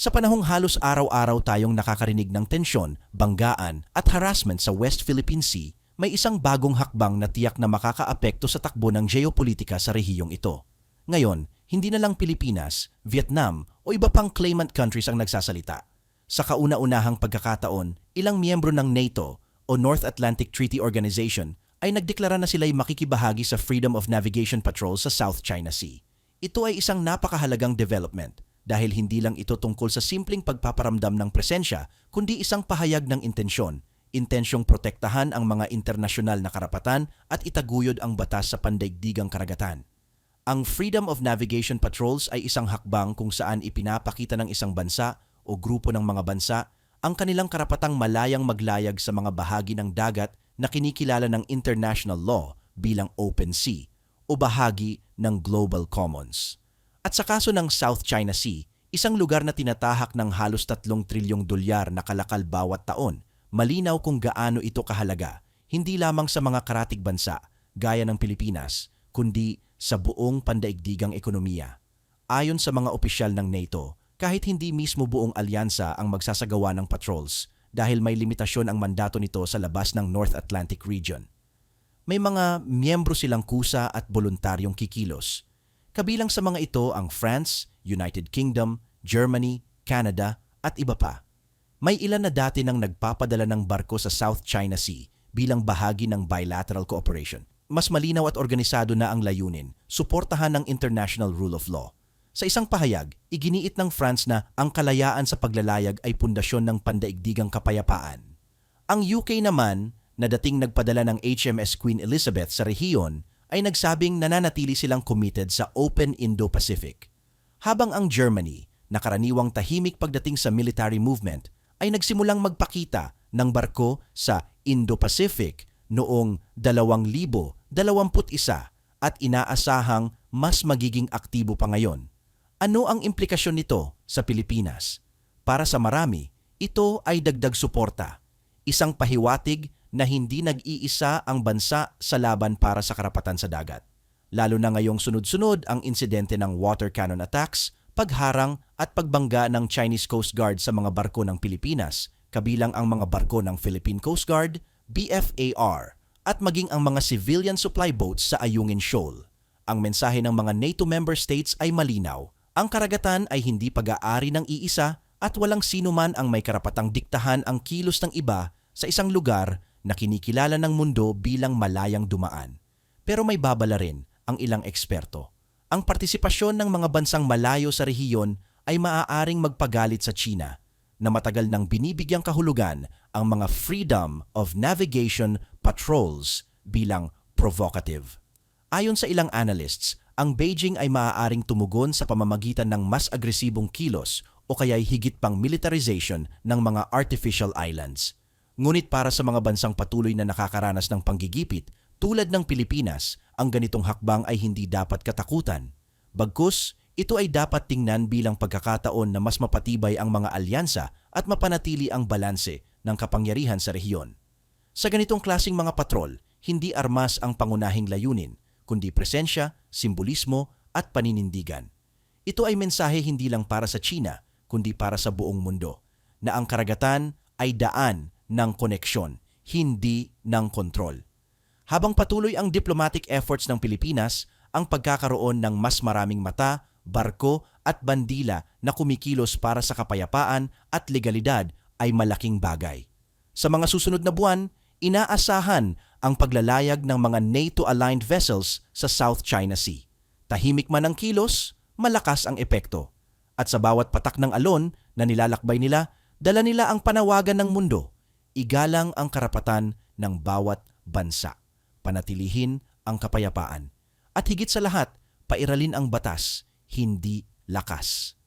Sa panahong halos araw-araw tayong nakakarinig ng tensyon, banggaan at harassment sa West Philippine Sea, may isang bagong hakbang na tiyak na makakaapekto sa takbo ng geopolitika sa rehiyong ito. Ngayon, hindi na lang Pilipinas, Vietnam o iba pang claimant countries ang nagsasalita. Sa kauna-unahang pagkakataon, ilang miyembro ng NATO o North Atlantic Treaty Organization ay nagdeklara na sila'y makikibahagi sa Freedom of Navigation Patrol sa South China Sea. Ito ay isang napakahalagang development dahil hindi lang ito tungkol sa simpleng pagpaparamdam ng presensya kundi isang pahayag ng intensyon, intensyong protektahan ang mga internasyonal na karapatan at itaguyod ang batas sa pandaigdigang karagatan. Ang Freedom of Navigation Patrols ay isang hakbang kung saan ipinapakita ng isang bansa o grupo ng mga bansa ang kanilang karapatang malayang maglayag sa mga bahagi ng dagat na kinikilala ng international law bilang open sea o bahagi ng global commons. At sa kaso ng South China Sea, isang lugar na tinatahak ng halos tatlong trilyong dolyar na kalakal bawat taon, malinaw kung gaano ito kahalaga, hindi lamang sa mga karatig bansa, gaya ng Pilipinas, kundi sa buong pandaigdigang ekonomiya. Ayon sa mga opisyal ng NATO, kahit hindi mismo buong alyansa ang magsasagawa ng patrols dahil may limitasyon ang mandato nito sa labas ng North Atlantic region. May mga miyembro silang kusa at voluntaryong kikilos. Kabilang sa mga ito ang France, United Kingdom, Germany, Canada at iba pa. May ilan na dati nang nagpapadala ng barko sa South China Sea bilang bahagi ng bilateral cooperation. Mas malinaw at organisado na ang layunin, suportahan ng international rule of law. Sa isang pahayag, iginiit ng France na ang kalayaan sa paglalayag ay pundasyon ng pandaigdigang kapayapaan. Ang UK naman, na dating nagpadala ng HMS Queen Elizabeth sa rehiyon, ay nagsabing nananatili silang committed sa Open Indo-Pacific. Habang ang Germany, na karaniwang tahimik pagdating sa military movement, ay nagsimulang magpakita ng barko sa Indo-Pacific noong 2021 at inaasahang mas magiging aktibo pa ngayon. Ano ang implikasyon nito sa Pilipinas? Para sa marami, ito ay dagdag suporta, isang pahiwatig na hindi nag-iisa ang bansa sa laban para sa karapatan sa dagat. Lalo na ngayong sunod-sunod ang insidente ng water cannon attacks, pagharang at pagbangga ng Chinese Coast Guard sa mga barko ng Pilipinas, kabilang ang mga barko ng Philippine Coast Guard, BFAR, at maging ang mga civilian supply boats sa Ayungin Shoal. Ang mensahe ng mga NATO member states ay malinaw. Ang karagatan ay hindi pag-aari ng iisa at walang sino man ang may karapatang diktahan ang kilos ng iba sa isang lugar na kinikilala ng mundo bilang malayang dumaan. Pero may babala rin ang ilang eksperto. Ang partisipasyon ng mga bansang malayo sa rehiyon ay maaaring magpagalit sa China na matagal nang binibigyang kahulugan ang mga Freedom of Navigation Patrols bilang provocative. Ayon sa ilang analysts, ang Beijing ay maaaring tumugon sa pamamagitan ng mas agresibong kilos o kaya'y higit pang militarization ng mga artificial islands. Ngunit para sa mga bansang patuloy na nakakaranas ng panggigipit, tulad ng Pilipinas, ang ganitong hakbang ay hindi dapat katakutan. Bagkus, ito ay dapat tingnan bilang pagkakataon na mas mapatibay ang mga alyansa at mapanatili ang balanse ng kapangyarihan sa rehiyon. Sa ganitong klasing mga patrol, hindi armas ang pangunahing layunin, kundi presensya, simbolismo at paninindigan. Ito ay mensahe hindi lang para sa China, kundi para sa buong mundo, na ang karagatan ay daan ng koneksyon, hindi ng kontrol. Habang patuloy ang diplomatic efforts ng Pilipinas, ang pagkakaroon ng mas maraming mata, barko at bandila na kumikilos para sa kapayapaan at legalidad ay malaking bagay. Sa mga susunod na buwan, inaasahan ang paglalayag ng mga NATO-aligned vessels sa South China Sea. Tahimik man ang kilos, malakas ang epekto. At sa bawat patak ng alon na nilalakbay nila, dala nila ang panawagan ng mundo. Igalang ang karapatan ng bawat bansa. Panatilihin ang kapayapaan. At higit sa lahat, pairalin ang batas, hindi lakas.